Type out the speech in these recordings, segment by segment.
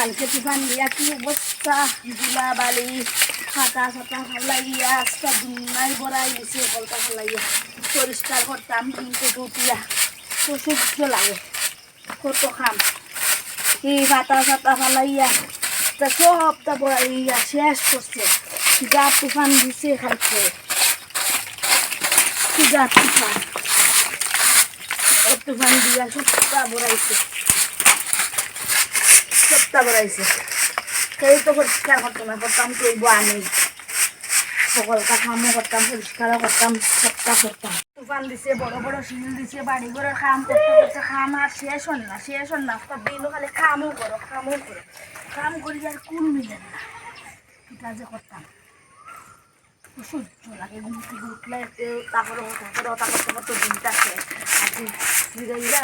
কালকে তুফান দিয়া কি অবস্থা। গুলা বালি খাতা ছাতা ফালাইয়া আস্তা দুনাই বড়াই দিছে কলটা ফালাইয়া। পরিষ্কার করতাম, কিন্তু উঠিয়া তো সহ্য লাগে। কত খাম। কি পাতা ছাতা ফালাইয়া, তা সবটা বড়াইয়া শেষ করছে। যা তুফান দিছে খাইছে যা তুফান। তুফান দিয়া সবটা বড়াইছে। সবটা বড়াইছে কেউ তো পরিষ্কার করতো না করতাম করব আমি। সকলটা কামও করতাম, পরিষ্কারও করতাম, সবটা করতাম। তুফান দিছে, বড় বড় শিল দিছে বাড়ি ঘরের কাম করতে করতে কাম আর শেষ হন না, শেষ হন না। সব দিনও খালি কামও করো কামও করো। কাম করি আর কোন মিলেন না। এটা যে করতাম। সহ্য লাগে ঘুম থেকে উঠলে তারপরে তারপরে ওটা করতে করতে দিনটা শেষ।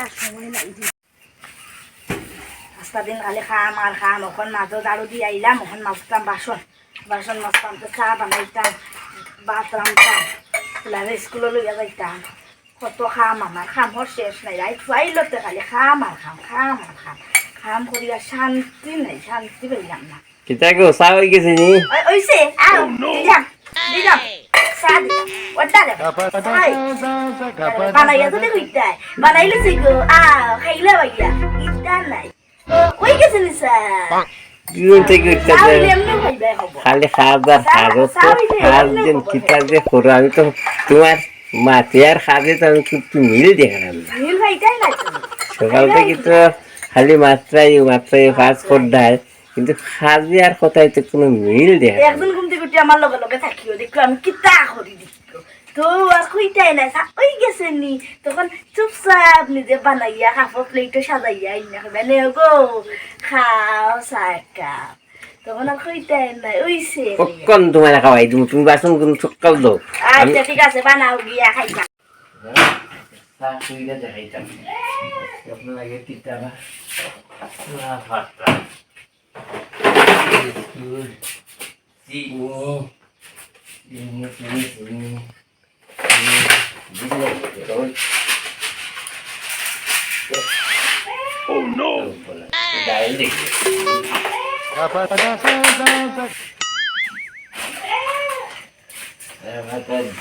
আর সময় নাই। পাঁচটা দিন খালি খাম আর খাম ওখান মাছও দাঁড়ো দিয়ে আইলাম ওখান মাছতাম বাসন বাসন মাছতাম তো চা বানাইতাম ভাত রান্তাম ফুলারে স্কুলে লইয়া যাইতাম। কত খাম আমার খামর শেষ নাই রাই ফুয়াইলতে খালি খাম আর খাম খাম আর খাম। খাম করি আর শান্তি নাই শান্তি পাইলাম না। কিতা গো চা হয়ে গেছে নি? ওই ওইসে আও দিলাম দিলাম চা দিলাম ওটা দে চাই বানাইয়া তো দেখো ইটাই বানাইলে সে গো আও খাইলে ভাইয়া ইটা নাই। কই গেছে নিসা থেকে খালি দিন যে করো আমি তো তোমার মাতে আর খাবে তো আমি কিন্তু মিল দেখালাম সকাল থেকে তো খালি মাত্রাই মাত্রাই কাজ করদায় কিন্তু খাবে আর কোথায় তো কোনো মিল দেখা একদিন ঘুম থেকে আমার লগে লগে থাকিও দেখো আমি কিতা করি দেখো। তো আর নাই সা ওই গেছে নি তখন চুপচাপ নিজে বানাইয়া কাপড় প্লেটও সাজাইয়া ইন্না খাবে নে গো খাও কাপ তখন আর খুইটাই নাই ওইছে কখন তোমার খাওয়াই তুমি তুমি বাসন কোন সকাল আচ্ছা ঠিক আছে বানাও গিয়া তিতা না Oh no! ডাল দেখি ভাতটা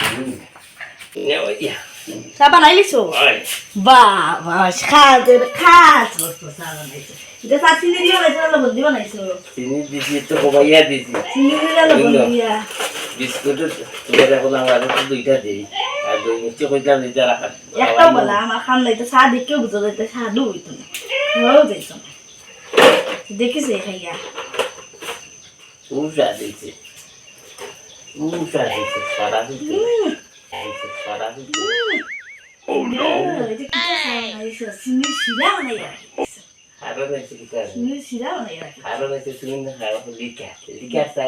দিন নেওয়া চা বানাইলিছো বাহ বাহ খাজ খাজ করছ চা বানাইছো এটা চা চিনি দিয়ে বানাইছো না লবণ দিয়ে বানাইছো চিনি দিছি তো কমাইয়া দিছি চিনি দিয়ে লবণ দিয়া বিস্কুট তোমার এখন আমার তো দুইটা দিই আর দুই মিষ্টি কইতাম দিতে রাখা একটাও বলা আমার খান নাই তো চা দেখেও বুঝো যাইতে সাদু হইতো না হয়েও যাইতো না। দেখিস খাইয়া। উষা দিছে। উষা দিছে সারা দিছে, সারা একটু লিকা চা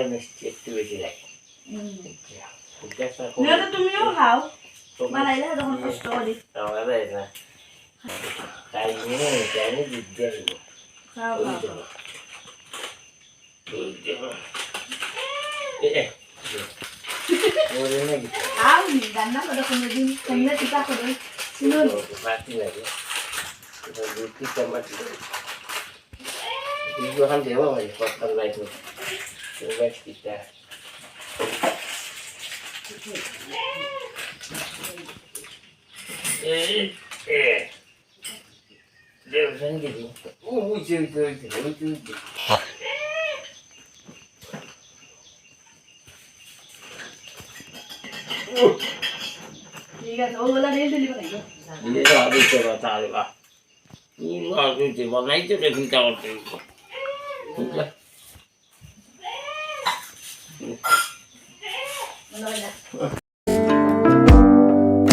তো তুমিও খাও। বানাইলে তখন কষ্ট করি আমাদের না তাই নিয়ে তাই নিয়ে ええ、ええ。でも、その時、おう、ちょいちょいちょいちょい。Nila abu coba tarik ah. Nila abu coba naik tu dia minta orang tu. Bukan.